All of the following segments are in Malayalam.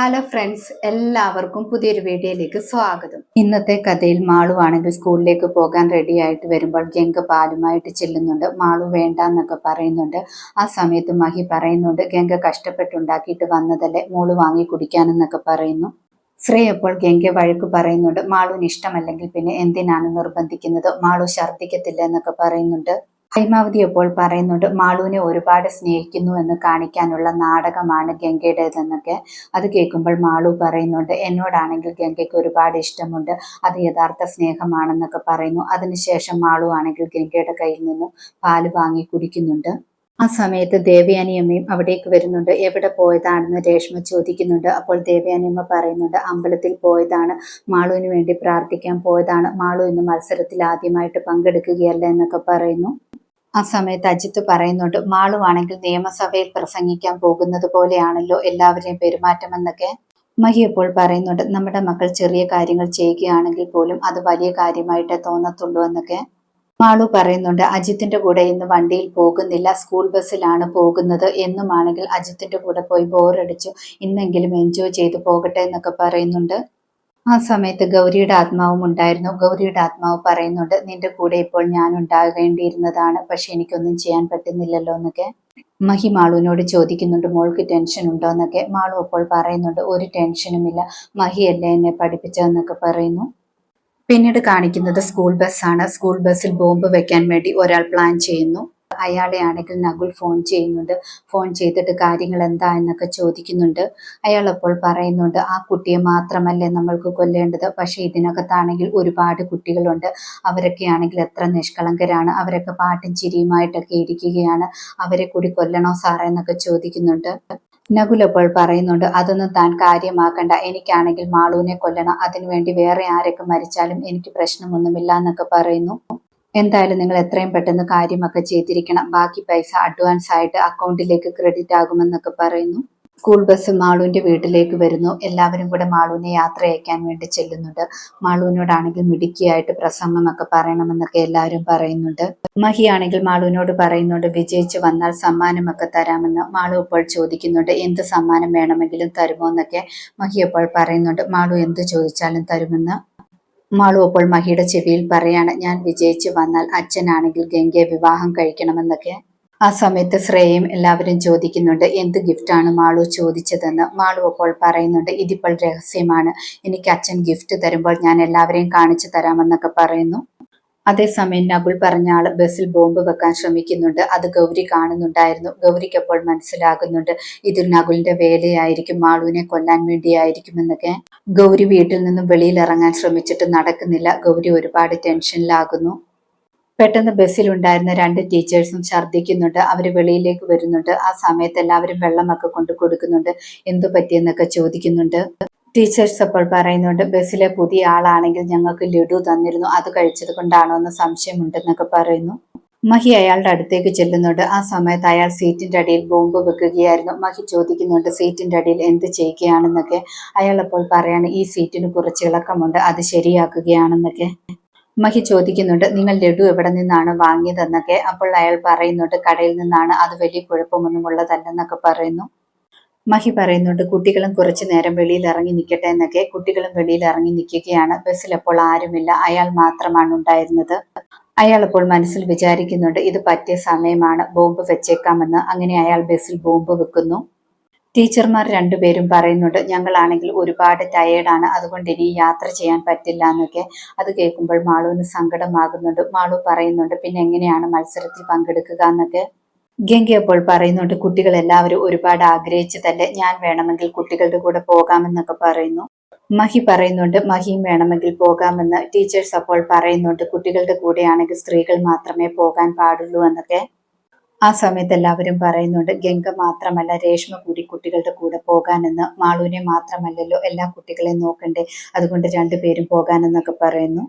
ഹലോ ഫ്രണ്ട്സ് എല്ലാവർക്കും പുതിയൊരു വീഡിയോയിലേക്ക് സ്വാഗതം. ഇന്നത്തെ കഥയിൽ മാളു ആണെങ്കിൽ സ്കൂളിലേക്ക് പോകാൻ റെഡി ആയിട്ട് വരുമ്പോൾ ഗംഗ പാലുമായിട്ട് ചെല്ലുന്നുണ്ട്. മാളു വേണ്ട എന്നൊക്കെ പറയുന്നുണ്ട്. ആ സമയത്ത് മഹി പറയുന്നുണ്ട് ഗംഗ കഷ്ടപ്പെട്ടുണ്ടാക്കിയിട്ട് വന്നതല്ലേ മോൾ വാങ്ങി കുടിക്കാനെന്നൊക്കെ പറയുന്നു. ശ്രീ അപ്പോൾ ഗംഗ വഴക്ക് പറയുന്നുണ്ട്. മാളുവിന് ഇഷ്ടമല്ലെങ്കിൽ പിന്നെ എന്തിനാണ് നിർബന്ധിക്കുന്നത്? മാളു ഛർദ്ദിക്കത്തില്ല എന്നൊക്കെ പറയുന്നുണ്ട്. ഹൈമാവതി അപ്പോൾ പറയുന്നുണ്ട് മാളുവിനെ ഒരുപാട് സ്നേഹിക്കുന്നു എന്ന് കാണിക്കാനുള്ള നാടകമാണ് ഗംഗയുടേതെന്നൊക്കെ. അത് കേൾക്കുമ്പോൾ മാളു പറയുന്നുണ്ട് എന്നോടാണെങ്കിൽ ഗംഗയ്ക്ക് ഒരുപാട് ഇഷ്ടമുണ്ട് അത് യഥാർത്ഥ സ്നേഹമാണെന്നൊക്കെ പറയുന്നു. അതിനുശേഷം മാളു ആണെങ്കിൽ ഗംഗയുടെ കയ്യിൽ നിന്നും പാൽ വാങ്ങി കുടിക്കുന്നുണ്ട്. ആ സമയത്ത് ദേവയാനിയമ്മയും അവിടേക്ക് വരുന്നുണ്ട് എവിടെ പോയതാണെന്ന് രേഷ്മ ചോദിക്കുന്നുണ്ട്. അപ്പോൾ ദേവയാനിയമ്മ പറയുന്നുണ്ട് അമ്പലത്തിൽ പോയതാണ് മാളുവിന് വേണ്ടി പ്രാർത്ഥിക്കാൻ പോയതാണ്. മാളു ഇന്ന് മത്സരത്തിൽ ആദ്യമായിട്ട് പങ്കെടുക്കുകയല്ല എന്നൊക്കെ പറയുന്നു. ആ സമയത്ത് അജിത്ത് പറയുന്നുണ്ട് മാളുവാണെങ്കിൽ നിയമസഭയിൽ പ്രസംഗിക്കാൻ പോകുന്നത് പോലെയാണല്ലോ എല്ലാവരെയും പെരുമാറ്റമെന്നൊക്കെ. മഹി അപ്പോൾ പറയുന്നുണ്ട് നമ്മുടെ മക്കൾ ചെറിയ കാര്യങ്ങൾ ചെയ്യുകയാണെങ്കിൽ പോലും അത് വലിയ കാര്യമായിട്ടേ തോന്നത്തുള്ളൂ എന്നൊക്കെ. മാളു പറയുന്നുണ്ട് അജിത്തിന്റെ കൂടെ ഇന്ന് വണ്ടിയിൽ പോകുന്നില്ല സ്കൂൾ ബസ്സിലാണ് പോകുന്നത്. എന്നുമാണെങ്കിൽ അജിത്തിന്റെ കൂടെ പോയി ബോറടിച്ചു ഇന്നെങ്കിലും എൻജോയ് ചെയ്തു പോകട്ടെ എന്നൊക്കെ പറയുന്നുണ്ട്. ആ സമയത്ത് ഗൗരിയുടെ ആത്മാവും ഉണ്ടായിരുന്നു. ഗൗരിയുടെ ആത്മാവ് പറയുന്നുണ്ട് നിന്റെ കൂടെ ഇപ്പോൾ ഞാൻ ഉണ്ടാകേണ്ടിയിരുന്നതാണ് പക്ഷെ എനിക്കൊന്നും ചെയ്യാൻ പറ്റുന്നില്ലല്ലോ എന്നൊക്കെ. മഹി മാളുവിനോട് ചോദിക്കുന്നുണ്ട് മോൾക്ക് ടെൻഷൻ ഉണ്ടോ എന്നൊക്കെ. മാളു അപ്പോൾ പറയുന്നുണ്ട് ഒരു ടെൻഷനുമില്ല മഹിയല്ലേ എന്നെ പഠിപ്പിച്ചതെന്നൊക്കെ പറയുന്നു. പിന്നീട് കാണിക്കുന്നത് സ്കൂൾ ബസ്സാണ്. സ്കൂൾ ബസ്സിൽ ബോംബ് വെക്കാൻ വേണ്ടി ഒരാൾ പ്ലാൻ ചെയ്യുന്നു. അയാളെ ആണെങ്കിൽ നകുൽ ഫോൺ ചെയ്യുന്നുണ്ട്. ഫോൺ ചെയ്തിട്ട് കാര്യങ്ങൾ എന്താ എന്നൊക്കെ ചോദിക്കുന്നുണ്ട്. അയാൾ അപ്പോൾ പറയുന്നുണ്ട് ആ കുട്ടിയെ മാത്രമല്ലേ നമ്മൾക്ക് കൊല്ലേണ്ടത്? പക്ഷേ ഇതിനകത്താണെങ്കിൽ ഒരുപാട് കുട്ടികളുണ്ട്. അവരൊക്കെ ആണെങ്കിൽ എത്ര നിഷ്കളങ്കരാണ്. അവരൊക്കെ പാട്ടും ചിരിയുമായിട്ടൊക്കെ ഇരിക്കുകയാണ്. അവരെ കൂടി കൊല്ലണോ സാറേ? എന്നൊക്കെ ചോദിക്കുന്നുണ്ട്. നകുൽ അപ്പോൾ പറയുന്നുണ്ട് അതൊന്നും താൻ കാര്യമാക്കണ്ട. എനിക്കാണെങ്കിൽ മാളുവിനെ കൊല്ലണം. അതിനുവേണ്ടി വേറെ ആരൊക്കെ മരിച്ചാലും എനിക്ക് പ്രശ്നമൊന്നുമില്ല എന്നൊക്കെ പറയുന്നു. എന്തായാലും നിങ്ങൾ എത്രയും പെട്ടെന്ന് കാര്യമൊക്കെ ചെയ്തിരിക്കണം. ബാക്കി പൈസ അഡ്വാൻസ് ആയിട്ട് അക്കൗണ്ടിലേക്ക് ക്രെഡിറ്റ് ആകുമെന്നൊക്കെ പറയുന്നു. സ്കൂൾ ബസ് മാളുവിന്റെ വീട്ടിലേക്ക് വരുന്നു. എല്ലാവരും കൂടെ മാളുവിനെ യാത്ര അയക്കാൻ വേണ്ടി ചെല്ലുന്നുണ്ട്. മാളുവിനോടാണെങ്കിൽ മിടുക്കിയായിട്ട് പ്രസംഗമൊക്കെ പറയണമെന്നൊക്കെ എല്ലാവരും പറയുന്നുണ്ട്. മഹിയാണെങ്കിൽ മാളുവിനോട് പറയുന്നുണ്ട് വിജയിച്ച് വന്നാൽ സമ്മാനമൊക്കെ തരാമെന്ന്. മാളു ഇപ്പോൾ ചോദിക്കുന്നുണ്ട് എന്ത് സമ്മാനം വേണമെങ്കിലും തരുമോ? എന്നൊക്കെ മഹി ഇപ്പോൾ പറയുന്നുണ്ട് മാളു എന്ത് ചോദിച്ചാലും തരുമെന്ന്. മാളു അപ്പോൾ മഹിയുടെ ചെവിയിൽ പറയാണ് ഞാൻ വിജയിച്ചു വന്നാൽ അച്ഛനാണെങ്കിൽ ഗംഗയെ വിവാഹം കഴിക്കണമെന്നൊക്കെ. ആ സമയത്ത് ശ്രേയയും എല്ലാവരും ചോദിക്കുന്നുണ്ട് എന്ത് ഗിഫ്റ്റാണ് മാളു ചോദിച്ചതെന്ന്? മാളു അപ്പോൾ പറയുന്നുണ്ട് ഇതിപ്പോൾ രഹസ്യമാണ്. എനിക്ക് അച്ഛൻ ഗിഫ്റ്റ് തരുമ്പോൾ ഞാൻ എല്ലാവരെയും കാണിച്ചു തരാമെന്നൊക്കെ പറയുന്നു. അതേസമയം നകുൽ പറഞ്ഞ ആൾ ബസ്സിൽ ബോംബ് വെക്കാൻ ശ്രമിക്കുന്നുണ്ട്. അത് ഗൗരി കാണുന്നുണ്ടായിരുന്നു. ഗൗരിക്ക് അപ്പോൾ മനസ്സിലാകുന്നുണ്ട് ഇത് നകുലിന്റെ വേലയായിരിക്കും. മാളുവിനെ കൊല്ലാൻ വേണ്ടിയായിരിക്കുമെന്നൊക്കെ. ഗൗരി വീട്ടിൽ നിന്നും വെളിയിൽ ഇറങ്ങാൻ ശ്രമിച്ചിട്ട് നടക്കുന്നില്ല. ഗൗരി ഒരുപാട് ടെൻഷനിലാകുന്നു. പെട്ടെന്ന് ബസ്സിലുണ്ടായിരുന്ന രണ്ട് ടീച്ചേഴ്സും ഛർദ്ദിക്കുന്നുണ്ട്. അവർ വെളിയിലേക്ക് വരുന്നുണ്ട്. ആ സമയത്ത് എല്ലാവരും വെള്ളമൊക്കെ കൊണ്ടു കൊടുക്കുന്നുണ്ട്. എന്തു പറ്റിയെന്നൊക്കെ ചോദിക്കുന്നുണ്ട്. ടീച്ചേഴ്സ് അപ്പോൾ പറയുന്നുണ്ട് ബസ്സിലെ പുതിയ ആളാണെങ്കിൽ ഞങ്ങൾക്ക് ലഡു തന്നിരുന്നു അത് കഴിച്ചത് കൊണ്ടാണോ എന്ന് സംശയമുണ്ടെന്നൊക്കെ പറയുന്നു. മഹി അയാളുടെ അടുത്തേക്ക് ചെല്ലുന്നുണ്ട്. ആ സമയത്ത് അയാൾ സീറ്റിന്റെ അടിയിൽ ബോംബ് വെക്കുകയായിരുന്നു. മഹി ചോദിക്കുന്നുണ്ട് സീറ്റിന്റെ അടിയിൽ എന്ത് ചെയ്യുകയാണെന്നൊക്കെ? അയാൾ അപ്പോൾ പറയാണ് ഈ സീറ്റിന് കുറച്ച് ഇളക്കമുണ്ട് അത് ശരിയാക്കുകയാണെന്നൊക്കെ. മഹി ചോദിക്കുന്നുണ്ട് നിങ്ങൾ ലഡു എവിടെ നിന്നാണ് വാങ്ങിയതെന്നൊക്കെ? അപ്പോൾ അയാൾ പറയുന്നുണ്ട് കടയിൽ നിന്നാണ് അത് വലിയ കുഴപ്പമൊന്നും ഉള്ളതല്ലെന്നൊക്കെ പറയുന്നു. മഹി പറയുന്നുണ്ട് കുട്ടികളും കുറച്ചു നേരം വെളിയിൽ ഇറങ്ങി നിൽക്കട്ടെ എന്നൊക്കെ. കുട്ടികളും വെളിയിൽ ഇറങ്ങി നിൽക്കുകയാണ് ബസ്സിൽ അപ്പോൾ ആരുമില്ല. അയാൾ മാത്രമാണ് ഉണ്ടായിരുന്നത്. അയാൾ അപ്പോൾ മനസ്സിൽ വിചാരിക്കുന്നുണ്ട് ഇത് പറ്റിയ സമയമാണ്. ബോംബ് വെച്ചേക്കാമെന്ന്. അങ്ങനെ അയാൾ ബസ്സിൽ ബോംബ് വെക്കുന്നു. ടീച്ചർമാർ രണ്ടുപേരും പറയുന്നുണ്ട് ഞങ്ങളാണെങ്കിൽ ഒരുപാട് ടയേർഡാണ് അതുകൊണ്ട് ഇനി യാത്ര ചെയ്യാൻ പറ്റില്ല എന്നൊക്കെ. അത് കേൾക്കുമ്പോൾ മാളുവിന് സങ്കടമാകുന്നുണ്ട്. മാളു പറയുന്നുണ്ട് പിന്നെ എങ്ങനെയാണ് മത്സരത്തിൽ പങ്കെടുക്കുക എന്നൊക്കെ. ഗംഗ അപ്പോൾ പറയുന്നുണ്ട് കുട്ടികൾ എല്ലാവരും ഒരുപാട് ആഗ്രഹിച്ചതല്ലേ ഞാൻ വേണമെങ്കിൽ കുട്ടികളുടെ കൂടെ പോകാമെന്നൊക്കെ പറയുന്നു. മഹി പറയുന്നുണ്ട് മഹിയും വേണമെങ്കിൽ പോകാമെന്ന്. ടീച്ചേഴ്സ് അപ്പോൾ പറയുന്നുണ്ട് കുട്ടികളുടെ കൂടെയാണെങ്കിൽ സ്ത്രീകൾ മാത്രമേ പോകാൻ പാടുള്ളൂ എന്നൊക്കെ. ആ സമയത്ത് എല്ലാവരും പറയുന്നുണ്ട് ഗംഗ മാത്രമല്ല രേഷ്മ കൂടി കുട്ടികളുടെ കൂടെ പോകാനെന്ന്. മാളുവിനെ മാത്രമല്ലല്ലോ എല്ലാ കുട്ടികളെയും നോക്കണ്ടേ അതുകൊണ്ട് രണ്ടുപേരും പോകാനെന്നൊക്കെ പറയുന്നു.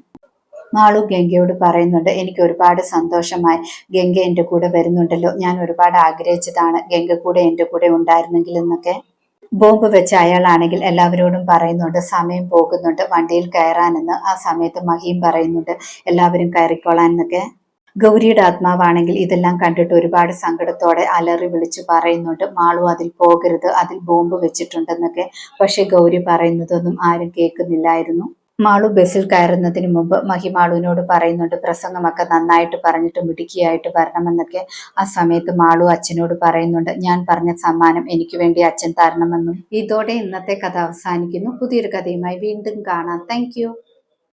മാളു ഗംഗയോട് പറയുന്നുണ്ട് എനിക്ക് ഒരുപാട് സന്തോഷമായി ഗംഗ എന്റെ കൂടെ വരുന്നുണ്ടല്ലോ. ഞാൻ ഒരുപാട് ആഗ്രഹിച്ചതാണ് ഗംഗ കൂടെ എന്റെ കൂടെ ഉണ്ടായിരുന്നെങ്കിൽ എന്നൊക്കെ ബോംബ് വെച്ച അയാളാണെങ്കിൽ എല്ലാവരോടും പറയുന്നുണ്ട് സമയം പോകുന്നുണ്ട് വണ്ടിയിൽ കയറാനെന്ന്. ആ സമയത്ത് മഹിയും പറയുന്നുണ്ട് എല്ലാവരും കയറിക്കോളാൻ എന്നൊക്കെ. ഗൗരിയുടെ ആത്മാവാണെങ്കിൽ ഇതെല്ലാം കണ്ടിട്ട് ഒരുപാട് സങ്കടത്തോടെ അലറി വിളിച്ചു പറയുന്നുണ്ട് മാളു അതിൽ പോകരുത് അതിൽ ബോംബ് വെച്ചിട്ടുണ്ടെന്നൊക്കെ. പക്ഷെ ഗൗരി പറയുന്നതൊന്നും ആരും കേൾക്കുന്നില്ലായിരുന്നു. മാളു ബസ്സിൽ കയറുന്നതിന് മുമ്പ് മഹി മാളുവിനോട് പറയുന്നുണ്ട് പ്രസംഗമൊക്കെ നന്നായിട്ട് പറഞ്ഞിട്ട് മിടുക്കിയായിട്ട് വരണമെന്നൊക്കെ ആ സമയത്ത് മാളു അച്ഛനോട് പറയുന്നുണ്ട്. ഞാൻ പറഞ്ഞ സമ്മാനം എനിക്ക് വേണ്ടി അച്ഛൻ തരണമെന്നും. ഇതോടെ ഇന്നത്തെ കഥ അവസാനിക്കുന്നു. പുതിയൊരു കഥയുമായി വീണ്ടും കാണാം. താങ്ക്